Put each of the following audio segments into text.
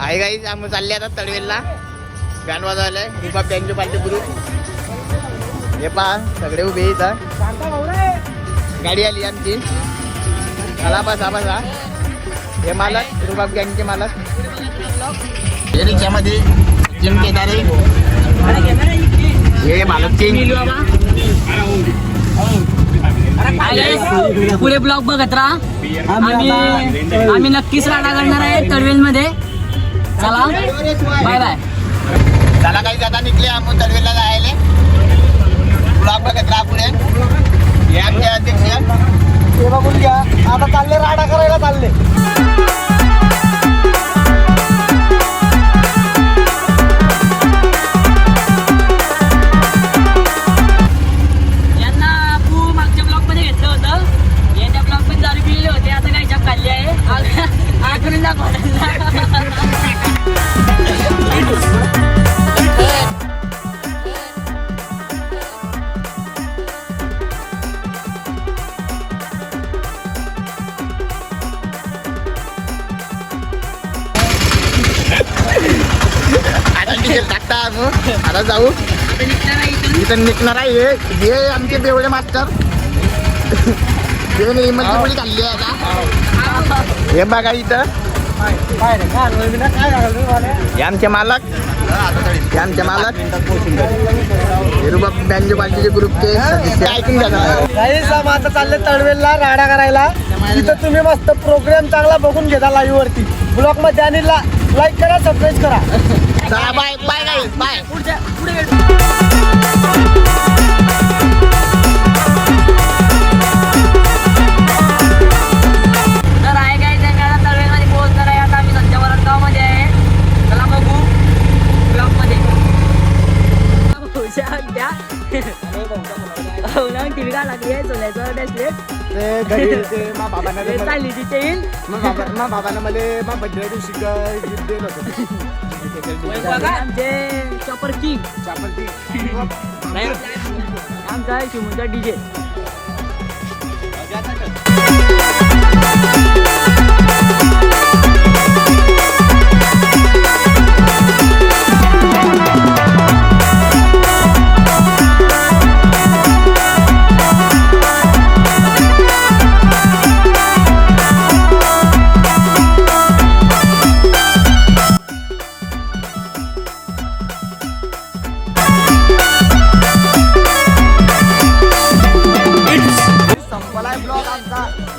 आहे गाईज आम्ही चालले आता तळवेलला. बँड वाजवायला. रुपा बँजो पार्टी ग्रुप हे पहा सगळे उभे इथं. गाडी आली आमची. चला बसा बसा. हे मालक रुबाब गँगचे मालक. हे रिक्षामध्ये जिम केदारे हे मालक चेंज पुढे ब्लॉग बघत राहा. आम्ही आम्ही नक्कीच राडा करणार आहे तळवेल मध्ये चला. बाय बाय चला काही जाता निघले आम्ही तळवेलला जायले. आता टाकता मग आता जाऊ. इथं निघणार आहे हे. आमचे बेवडे मास्टर. हे इमर्जी पोळी खाल्ली आहे आता. हे बघा इथं. हे आमचे मालक. हे आमचे मालक. हे बँजो पार्टीचे ग्रुपचे सदस्य. ऐकून घ्या आता चालले तळवेलला राडा करायला. तिथं तुम्ही मस्त प्रोग्राम चांगला बघून घेता लाईव्ह वरती. ब्लॉकमध्ये आणि लाईक करा सबस्क्राईब करा. चला बाय बाय बाय पुढच्या पुढे. तर आहे काय तळवेमध्ये पोहोचणार आहे. आता आम्ही सध्या आहे. चला बघू. ब्लॉक मध्ये टीव्ही का लागली आहे सोन्याचं ब्रेसलेट ते घरी ते मा बाबांना ते मला- चालली ती चेन मा बाबा मा बाबांना मला मा बड्डे दिवशी ग- gift दिलं होतं आमचे चॉपर किंग चापल ती आमचा शिमूचा डीजे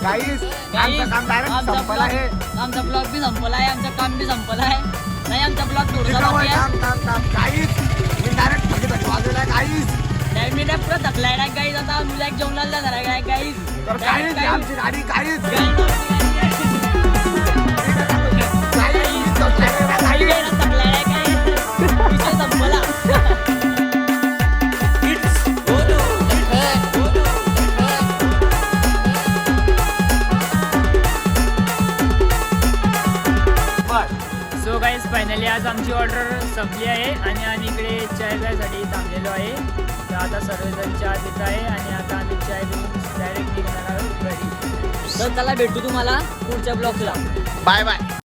गाईस आमचं काम डायरेक्ट संपला आहे. आमचा ब्लॉग बी संपला आहे. आमचं काम बी संपलं आहे. नाही आमचा ब्लॉग थांब बाकी आहे थांब थांब गाईस मी डायरेक्ट फक्त वाजवला गाईस नाही, मी नाही पुरा थकलाय. ना गाईज आता मुला एक जेवणाला जाणार आहे. तर गाईस ही आमची गाडी गाईस सो गाईज फायनली आज आमची ऑर्डर संपली आहे आणि आम्ही इकडे चाय प्यायसाठी थांबलेलो आहे. तर आता सर्वजण चहा पित आहे आणि आता आम्ही चाय पिऊन डायरेक्ट निघणार आहोत घरी. तर चला भेटू तुम्हाला पुढच्या ब्लॉगला बाय बाय